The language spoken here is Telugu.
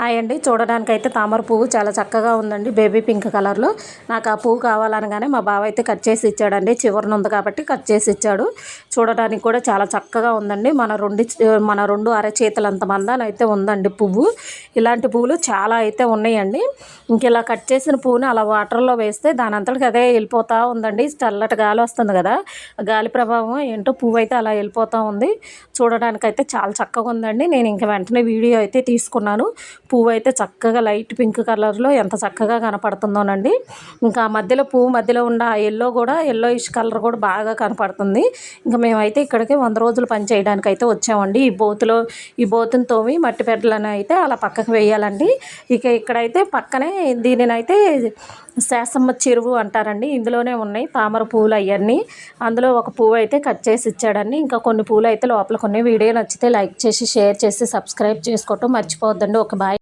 హాయ్ అండి. చూడడానికి అయితే తామర పువ్వు చాలా చక్కగా ఉందండి. బేబీ పింక్ కలర్లో. నాకు ఆ పువ్వు కావాలనగానే మా బావ అయితే కట్ చేసి ఇచ్చాడండి. చివరిన ఉంది కాబట్టి కట్ చేసి ఇచ్చాడు. చూడడానికి కూడా చాలా చక్కగా ఉందండి. మన రెండు మన రెండు అరచేతులంత మందాన అయితే ఉందండి పువ్వు. ఇలాంటి పువ్వులు చాలా అయితే ఉన్నాయండి. ఇంక ఇలా కట్ చేసిన పువ్వుని అలా వాటర్లో వేస్తే దాని అంతటికి అదే వెళ్ళిపోతూ ఉందండి. చల్లటి గాలి వస్తుంది కదా. గాలి ప్రభావం ఏంటో పువ్వు అయితే అలా వెళ్ళిపోతూ ఉంది. చూడడానికి అయితే చాలా చక్కగా ఉందండి. నేను ఇంక వెంటనే వీడియో అయితే తీసుకున్నాను. పువ్వు అయితే చక్కగా లైట్ పింక్ కలర్లో ఎంత చక్కగా కనపడుతుందోనండి. ఇంకా మధ్యలో పువ్వు మధ్యలో ఉన్న ఎల్లో కూడా ఎల్లో ఇష్ కలర్ కూడా బాగా కనపడుతుంది. ఇంకా మేమైతే ఇక్కడికి వంద రోజులు పని చేయడానికి అయితే వచ్చామండి. ఈ బోతులో ఈ బోతుని తోమి మట్టి పెట్టలను అయితే అలా పక్కకు వేయాలండి. ఇక ఇక్కడైతే పక్కనే దీనినైతే శాసమ్మ చెరువు అంటారండి. ఇందులోనే ఉన్నాయి తామర పువ్వులు అవన్నీ అందులో ఒక పువ్వు అయితే కట్ చేసి ఇచ్చాడండి. ఇంకా కొన్ని పువ్వులు అయితే లోపల కొన్ని వీడియో నచ్చితే లైక్ చేసి షేర్ చేసి సబ్స్క్రైబ్ చేసుకోవటం మర్చిపోవద్దండి. ఒక బాయ్.